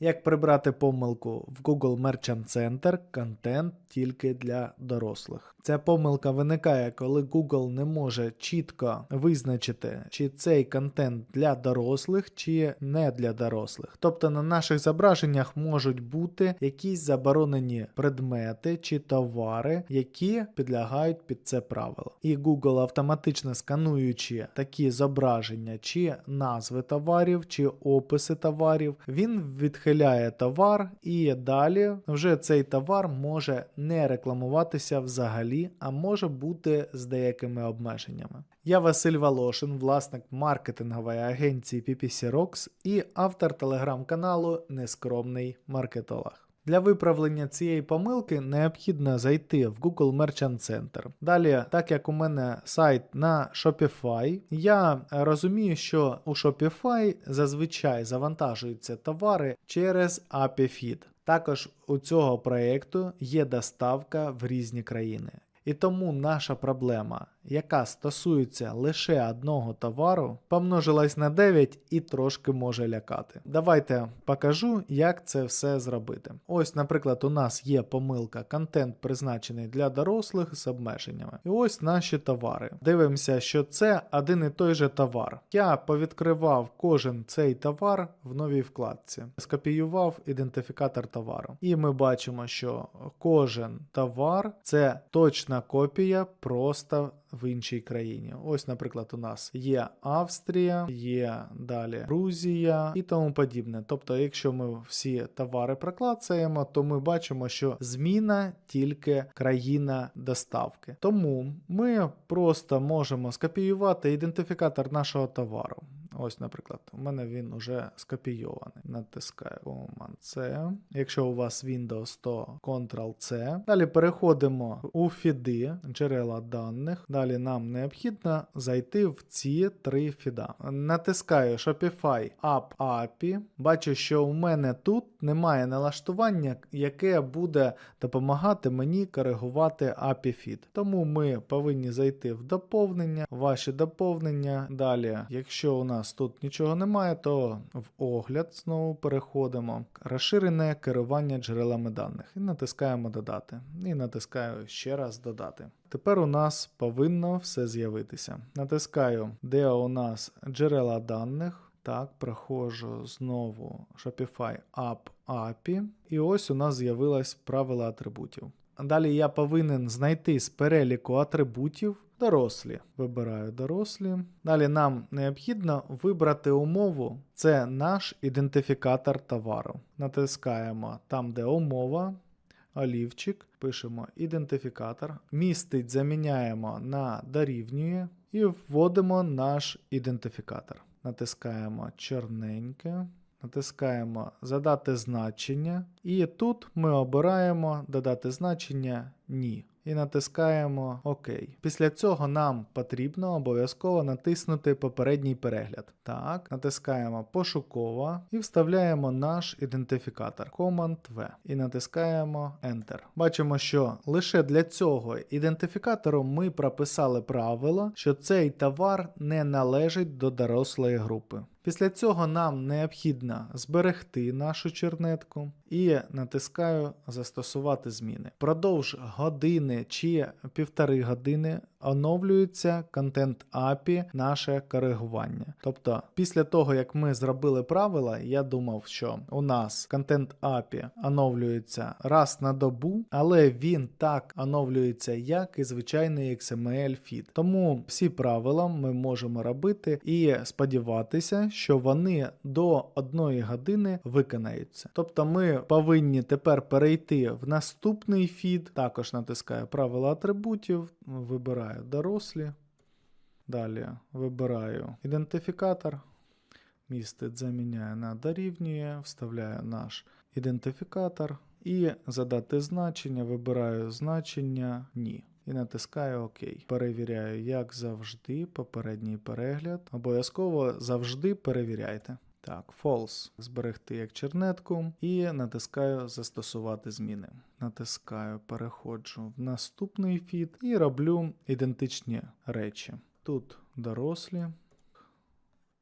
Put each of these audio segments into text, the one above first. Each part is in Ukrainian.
Як прибрати помилку в Google Merchant Center контент тільки для дорослих. Ця помилка виникає, коли Google не може чітко визначити, чи цей контент для дорослих, чи не для дорослих. Тобто на наших зображеннях можуть бути якісь заборонені предмети чи товари, які підлягають під це правило. І Google автоматично скануючи такі зображення чи назви товарів, чи описи товарів, він відхиляє товар, і далі вже цей товар може не рекламуватися взагалі, а може бути з деякими обмеженнями. Я Василь Волошин, власник маркетингової агенції PPC Rocks і автор телеграм-каналу Нескромний маркетолог. Для виправлення цієї помилки необхідно зайти в Google Merchant Center. Далі, так як у мене сайт на Shopify, я розумію, що у Shopify зазвичай завантажуються товари через API Feed. Також у цього проєкту є доставка в різні країни. І тому наша проблема, яка стосується лише одного товару, помножилась на 9 і трошки може лякати. Давайте покажу, як це все зробити. Ось, наприклад, у нас є помилка контент призначений для дорослих з обмеженнями. І ось наші товари. Дивимося, що це один і той же товар. Я повідкривав кожен цей товар в новій вкладці, скопіював ідентифікатор товару. І ми бачимо, що кожен товар це точна копія просто в іншій країні. Ось, наприклад, у нас є Австрія, є далі Грузія і тому подібне. Тобто, якщо ми всі товари проклацаємо, то ми бачимо, що зміна тільки країна доставки. Тому ми просто можемо скопіювати ідентифікатор нашого товару. Ось, наприклад, у мене він уже скопійований. Натискаю Command-C. Якщо у вас Windows, то Ctrl-C. Далі переходимо у фіди, джерела даних. Далі нам необхідно зайти в ці три фіда. Натискаю Shopify App API. Бачу, що у мене тут немає налаштування, яке буде допомагати мені коригувати API feed. Тому ми повинні зайти в доповнення, ваші доповнення. Далі, якщо у нас тут нічого немає, то в огляд знову переходимо. Розширене керування джерелами даних. І натискаємо додати. І натискаю ще раз додати. Тепер у нас повинно все з'явитися. Натискаю, де у нас джерела даних. Так, проходжу знову Shopify App API. І ось у нас з'явилось правила атрибутів. Далі я повинен знайти з переліку атрибутів дорослі. Вибираю дорослі. Далі нам необхідно вибрати умову. Це наш ідентифікатор товару. Натискаємо там, де умова. Олівчик, пишемо ідентифікатор, містить заміняємо на дорівнює і вводимо наш ідентифікатор. Натискаємо чорненьке, натискаємо Задати значення, і тут ми обираємо додати значення Ні. І натискаємо ОК. Після цього нам потрібно обов'язково натиснути попередній перегляд. Так, натискаємо пошуково і вставляємо наш ідентифікатор Command-V і натискаємо Enter. Бачимо, що лише для цього ідентифікатору ми прописали правило, що цей товар не належить до дорослої групи. Після цього нам необхідно зберегти нашу чернетку і натискаю Застосувати зміни. Продовж години чи півтори години оновлюється контент API наше коригування. Тобто, після того, як ми зробили правила, я думав, що у нас контент API оновлюється раз на добу, але він так оновлюється, як і звичайний XML фід. Тому всі правила ми можемо робити і сподіватися, що вони до одної години виконаються. Тобто, ми повинні тепер перейти в наступний фід. Також натискаю правила атрибутів, вибираю дорослі. Далі вибираю ідентифікатор. Містить заміняю на дорівнює, вставляю наш ідентифікатор і задати значення, вибираю значення ні. І натискаю ОК. Перевіряю, як завжди, попередній перегляд. Обов'язково завжди перевіряйте. Так, false. Зберегти як чернетку і натискаю Застосувати зміни. Натискаю, переходжу в наступний фіт і роблю ідентичні речі. Тут дорослі,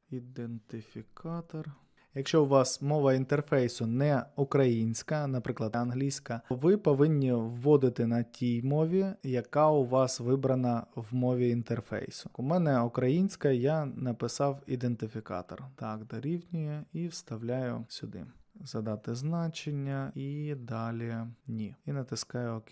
ідентифікатор. Якщо у вас мова інтерфейсу не українська, наприклад, англійська, ви повинні вводити на тій мові, яка у вас вибрана в мові інтерфейсу. У мене українська, я написав ідентифікатор. Так, дорівнює і вставляю сюди. Задати значення і далі ні. І натискаю ОК.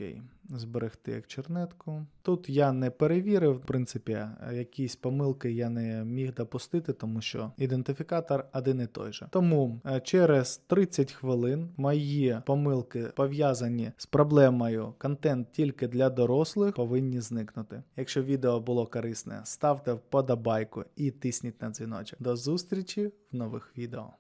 Зберегти як чернетку. Тут я не перевірив, в принципі, якісь помилки я не міг допустити, тому що ідентифікатор один і той же. Тому е, через 30 хвилин мої помилки пов'язані з проблемою контент тільки для дорослих повинні зникнути. Якщо відео було корисне, ставте вподобайку і тисніть на дзвіночок. До зустрічі в нових відео.